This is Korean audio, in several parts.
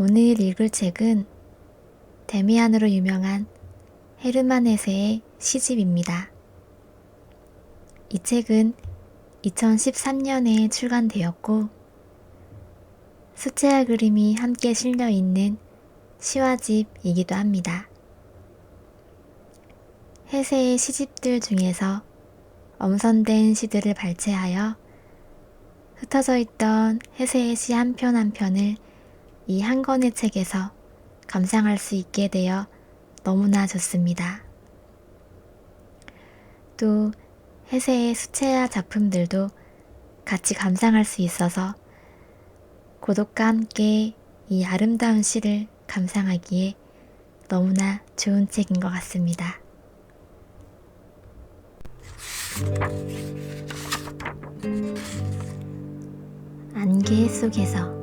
오늘 읽을 책은 데미안으로 유명한 헤르만 헤세의 시집입니다. 이 책은 2013년에 출간되었고 수채화 그림이 함께 실려 있는 시화집이기도 합니다. 헤세의 시집들 중에서 엄선된 시들을 발췌하여 흩어져 있던 헤세의 시 한 편 한 편을 이 한 권의 책에서 감상할 수 있게 되어 너무나 좋습니다. 또 헤세의 수채화 작품들도 같이 감상할 수 있어서 고독과 함께 이 아름다운 시를 감상하기에 너무나 좋은 책인 것 같습니다. 안개 속에서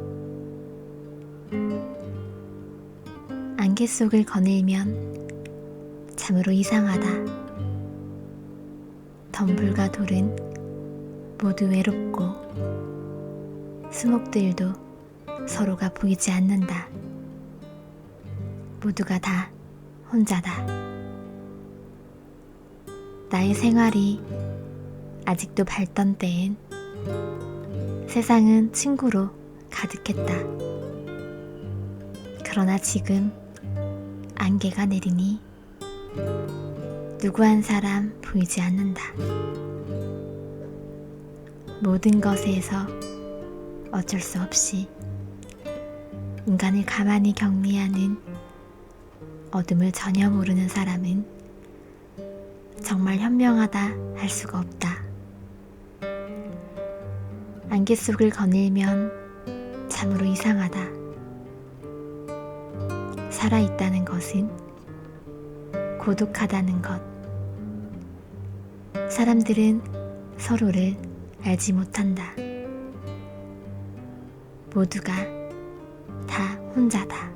안개 속을 거닐면 참으로 이상하다. 덤불과 돌은 모두 외롭고 수목들도 서로가 보이지 않는다. 모두가 다 혼자다. 나의 생활이 아직도 밝던 때엔 세상은 친구로 가득했다. 그러나 지금 안개가 내리니 누구 한 사람 보이지 않는다. 모든 것에서 어쩔 수 없이 인간을 가만히 격리하는 어둠을 전혀 모르는 사람은 정말 현명하다 할 수가 없다. 안개 속을 거닐면 참으로 이상하다. 살아있다는 것은 고독하다는 것. 사람들은 서로를 알지 못한다. 모두가 다 혼자다.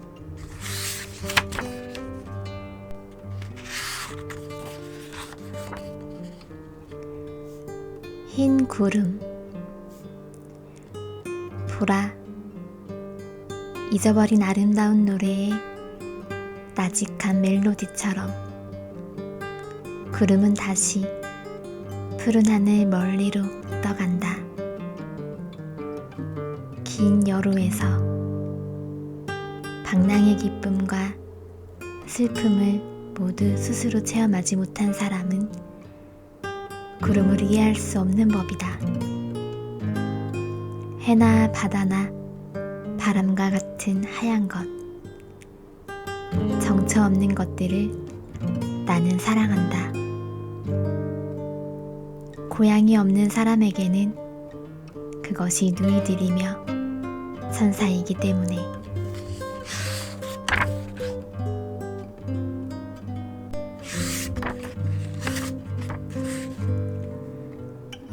흰 구름 보라 잊어버린 아름다운 노래의 나직한 멜로디처럼 구름은 다시 푸른 하늘 멀리로 떠간다. 긴 여로에서 방랑의 기쁨과 슬픔을 모두 스스로 체험하지 못한 사람은 구름을 이해할 수 없는 법이다. 해나 바다나 바람과 같은 하얀 것, 정처 없는 것들을 나는 사랑한다. 고향이 없는 사람에게는 그것이 누이들이며 선사이기 때문에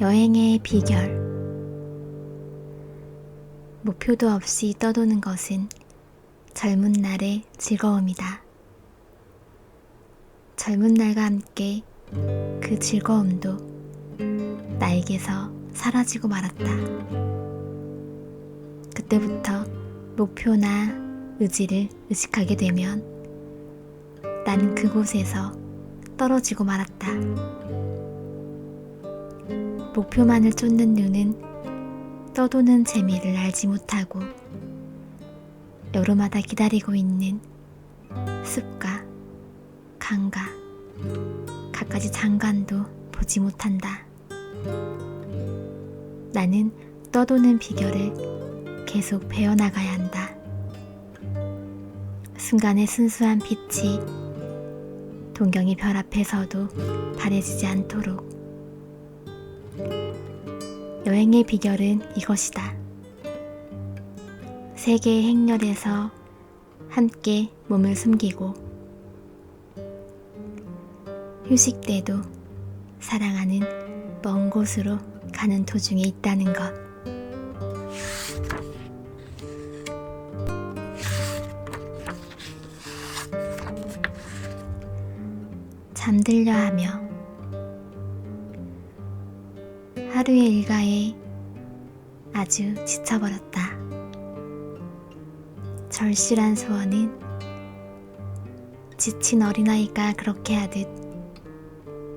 여행의 비결 목표도 없이 떠도는 것은 젊은 날의 즐거움이다. 젊은 날과 함께 그 즐거움도 나에게서 사라지고 말았다. 그때부터 목표나 의지를 의식하게 되면 나는 그곳에서 떨어지고 말았다. 목표만을 쫓는 눈은 떠도는 재미를 알지 못하고 여름마다 기다리고 있는 숲과 강과 갖가지 장관도 보지 못한다. 나는 떠도는 비결을 계속 배워나가야 한다. 순간의 순수한 빛이 동경의 별 앞에서도 바래지지 않도록 여행의 비결은 이것이다. 세계의 행렬에서 함께 몸을 숨기고 휴식 때도 사랑하는 먼 곳으로 가는 도중에 있다는 것. 잠들려 하며 하루의 일과에 아주 지쳐버렸다. 절실한 소원은 지친 어린아이가 그렇게 하듯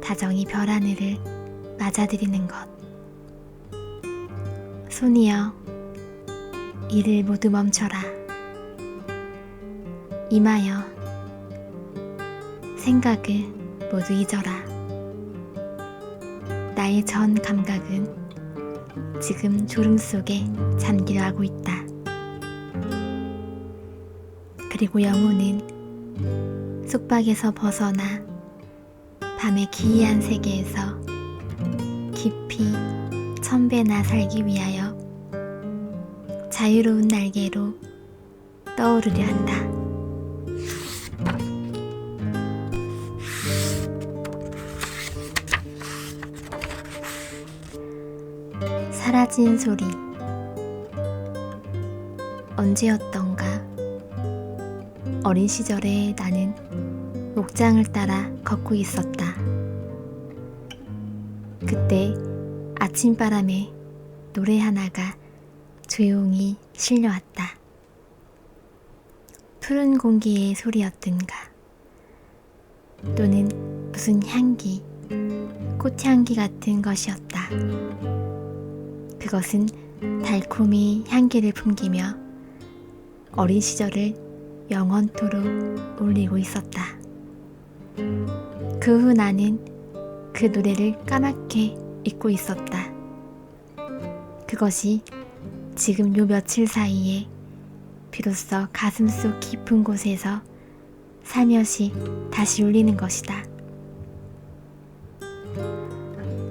다정히 별 하늘을 맞아들이는 것. 손이여, 이를 모두 멈춰라. 이마여, 생각을 모두 잊어라. 나의 전 감각은 지금 졸음 속에 잠기려 하고 있다. 그리고 영혼은 속박에서 벗어나 밤의 기이한 세계에서 깊이 천배나 살기 위하여 자유로운 날개로 떠오르려 한다. 사라진 소리 언제였던가 어린 시절에 나는 목장을 따라 걷고 있었다. 아침바람에 노래 하나가 조용히 실려왔다. 푸른 공기의 소리였든가 또는 무슨 향기, 꽃향기 같은 것이었다. 그것은 달콤히 향기를 풍기며 어린 시절을 영원토록 울리고 있었다. 그 후 나는 그 노래를 까맣게 잊고 있었다. 그것이 지금 요 며칠 사이에 비로소 가슴 속 깊은 곳에서 살며시 다시 울리는 것이다.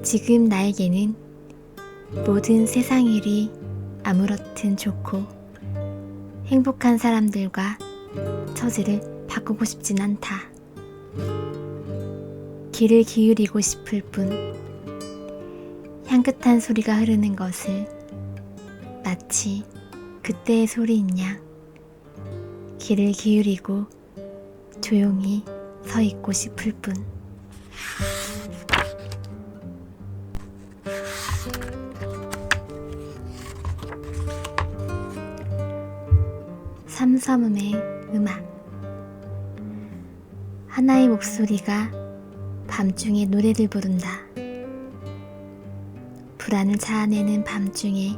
지금 나에게는 모든 세상 일이 아무렇든 좋고 행복한 사람들과 처지를 바꾸고 싶진 않다. 귀를 기울이고 싶을 뿐 향긋한 소리가 흐르는 것을 마치 그때의 소리인 양 귀를 기울이고 조용히 서 있고 싶을 뿐. 삼섬음의 음악 하나의 목소리가 밤중에 노래를 부른다. 불안을 자아내는 밤중에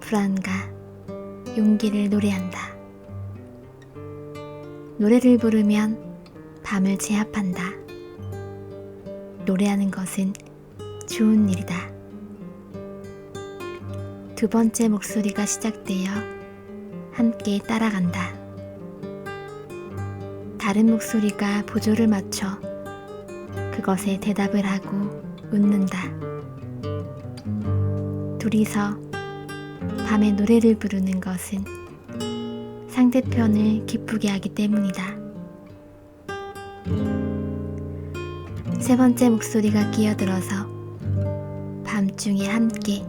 불안과 용기를 노래한다. 노래를 부르면 밤을 제압한다. 노래하는 것은 좋은 일이다. 두 번째 목소리가 시작되어 함께 따라간다. 다른 목소리가 보조를 맞춰 그것에 대답을 하고 웃는다. 둘이서 밤에 노래를 부르는 것은 상대편을 기쁘게 하기 때문이다. 세 번째 목소리가 끼어들어서 밤중에 함께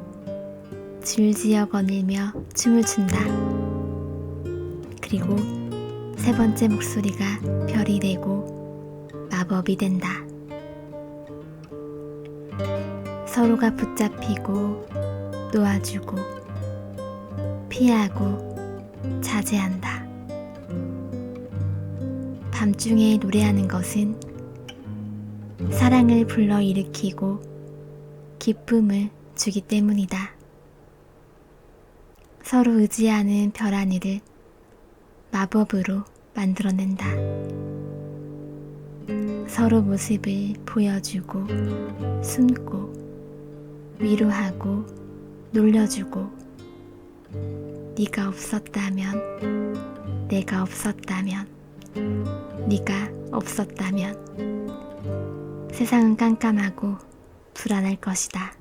줄지어 거닐며 춤을 춘다. 그리고 세 번째 목소리가 별이 되고 마법이 된다. 서로가 붙잡히고 놓아주고 피하고 자제한다. 밤중에 노래하는 것은 사랑을 불러일으키고 기쁨을 주기 때문이다. 서로 의지하는 별 하늘을 마법으로 만들어낸다. 서로 모습을 보여주고 숨고 위로하고 놀려주고 네가 없었다면 내가 없었다면 네가 없었다면 세상은 깜깜하고 불안할 것이다.